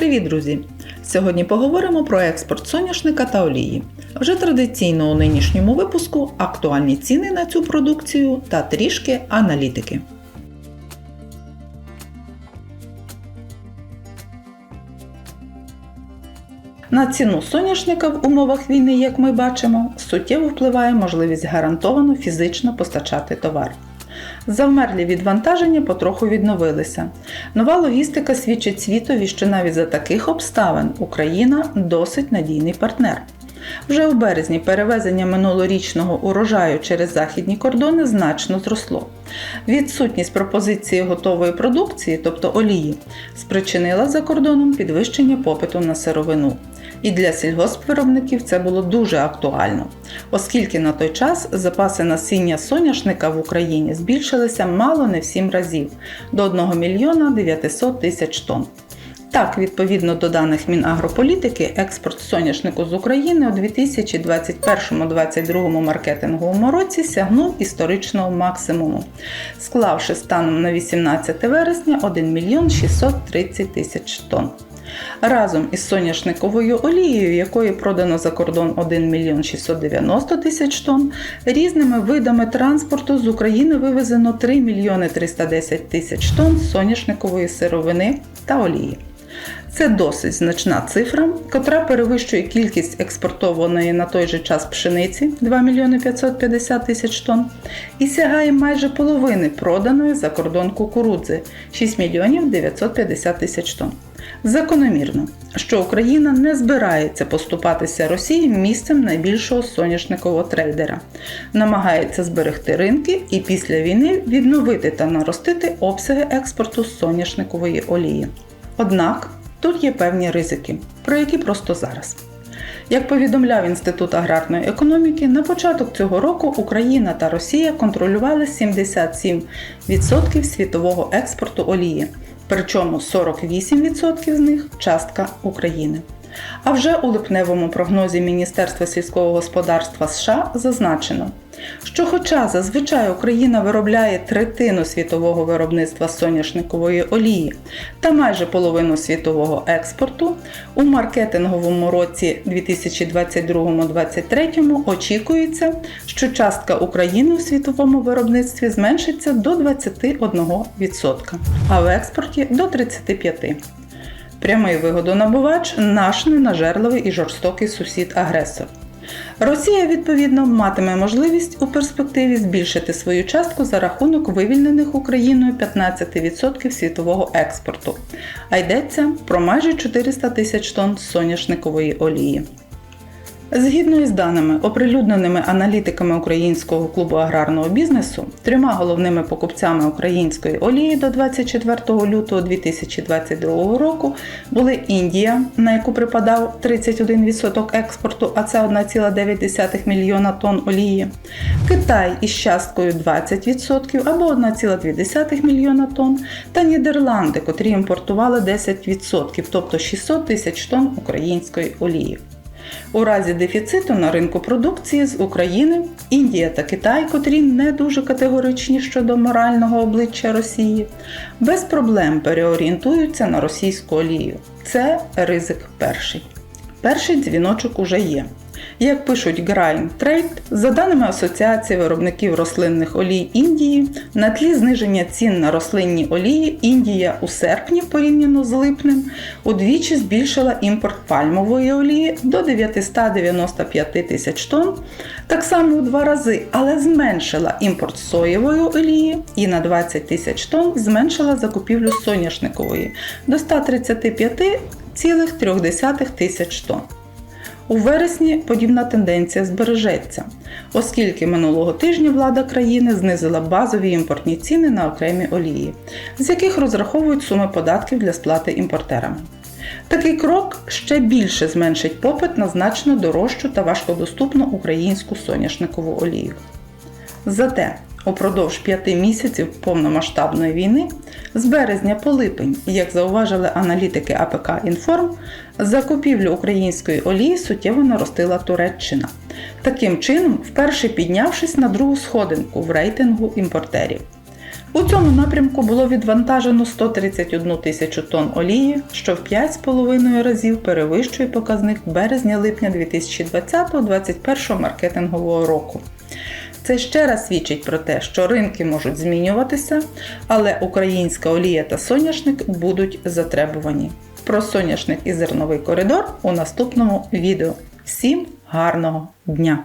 Привіт, друзі! Сьогодні поговоримо про експорт соняшника та олії. Вже традиційно у нинішньому випуску актуальні ціни на цю продукцію та трішки аналітики. На ціну соняшника в умовах війни, як ми бачимо, суттєво впливає можливість гарантовано фізично постачати товар. Завмерлі відвантаження потроху відновилися. Нова логістика свідчить світові, що навіть за таких обставин Україна досить надійний партнер. Вже у березні перевезення минулорічного урожаю через західні кордони значно зросло. Відсутність пропозиції готової продукції, тобто олії, спричинила за кордоном підвищення попиту на сировину. І для сільгоспвиробників це було дуже актуально, оскільки на той час запаси насіння соняшника в Україні збільшилися мало не в 7 разів до 1 мільйона 900 тисяч тонн. Так, відповідно до даних Мінагрополітики, експорт соняшнику з України у 2021-2022 маркетинговому році сягнув історичного максимуму, склавши станом на 18 вересня 1 мільйон 630 тисяч тонн. Разом із соняшниковою олією, якої продано за кордон 1 мільйон 690 тисяч тонн, різними видами транспорту з України вивезено 3 мільйони 310 тисяч тонн соняшникової сировини та олії. Це досить значна цифра, котра перевищує кількість експортованої на той же час пшениці 2 мільйони 550 тисяч тонн і сягає майже половини проданої за кордон кукурудзи 6 мільйонів 950 тисяч тонн. Закономірно, що Україна не збирається поступатися Росії місцем найбільшого соняшникового трейдера, намагається зберегти ринки і після війни відновити та наростити обсяги експорту соняшникової олії. Однак тут є певні ризики, про які просто зараз. Як повідомляв Інститут аграрної економіки, на початок цього року Україна та Росія контролювали 77% світового експорту олії, причому 48% з них частка України. А вже у липневому прогнозі Міністерства сільського господарства США зазначено, що, хоча зазвичай Україна виробляє третину світового виробництва соняшникової олії та майже половину світового експорту, у маркетинговому році 2022-2023 очікується, що частка України у світовому виробництві зменшиться до 21%, а в експорті до 35%. Прямий вигодонабувач наш ненажерливий і жорстокий сусід-агресор. Росія, відповідно, матиме можливість у перспективі збільшити свою частку за рахунок вивільнених Україною 15% світового експорту, а йдеться про майже 400 тисяч тонн соняшникової олії. Згідно із даними, оприлюдненими аналітиками Українського клубу аграрного бізнесу, трьома головними покупцями української олії до 24 лютого 2022 року були Індія, на яку припадав 31% експорту, а це 1,9 мільйона тонн олії, Китай із часткою 20% або 1,2 мільйона тонн, та Нідерланди, котрі імпортували 10%, тобто 600 тисяч тонн української олії. У разі дефіциту на ринку продукції з України Індія та Китай, котрі не дуже категоричні щодо морального обличчя Росії, без проблем переорієнтуються на російську олію. Це ризик перший. Перший дзвіночок уже є. Як пишуть Grain Trade, за даними Асоціації виробників рослинних олій Індії, на тлі зниження цін на рослинні олії Індія у серпні, порівняно з липнем, удвічі збільшила імпорт пальмової олії до 995 тисяч тонн, так само у два рази, але зменшила імпорт соєвої олії і на 20 тисяч тонн зменшила закупівлю соняшникової до 135,3 тисяч тонн. У вересні подібна тенденція збережеться, оскільки минулого тижня влада країни знизила базові імпортні ціни на окремі олії, з яких розраховують суми податків для сплати імпортерами. Такий крок ще більше зменшить попит на значно дорожчу та важкодоступну українську соняшникову олію. Зате Упродовж п'яти місяців повномасштабної війни з березня по липень, як зауважили аналітики АПК Інформ, закупівлю української олії суттєво наростила Туреччина, таким чином вперше піднявшись на другу сходинку в рейтингу імпортерів. У цьому напрямку було відвантажено 131 тисячу тонн олії, що в 5,5 разів перевищує показник березня-липня 2020-2021 маркетингового року. Це ще раз свідчить про те, що ринки можуть змінюватися, але українська олія та соняшник будуть затребувані. Про соняшник і зерновий коридор у наступному відео. Всім гарного дня!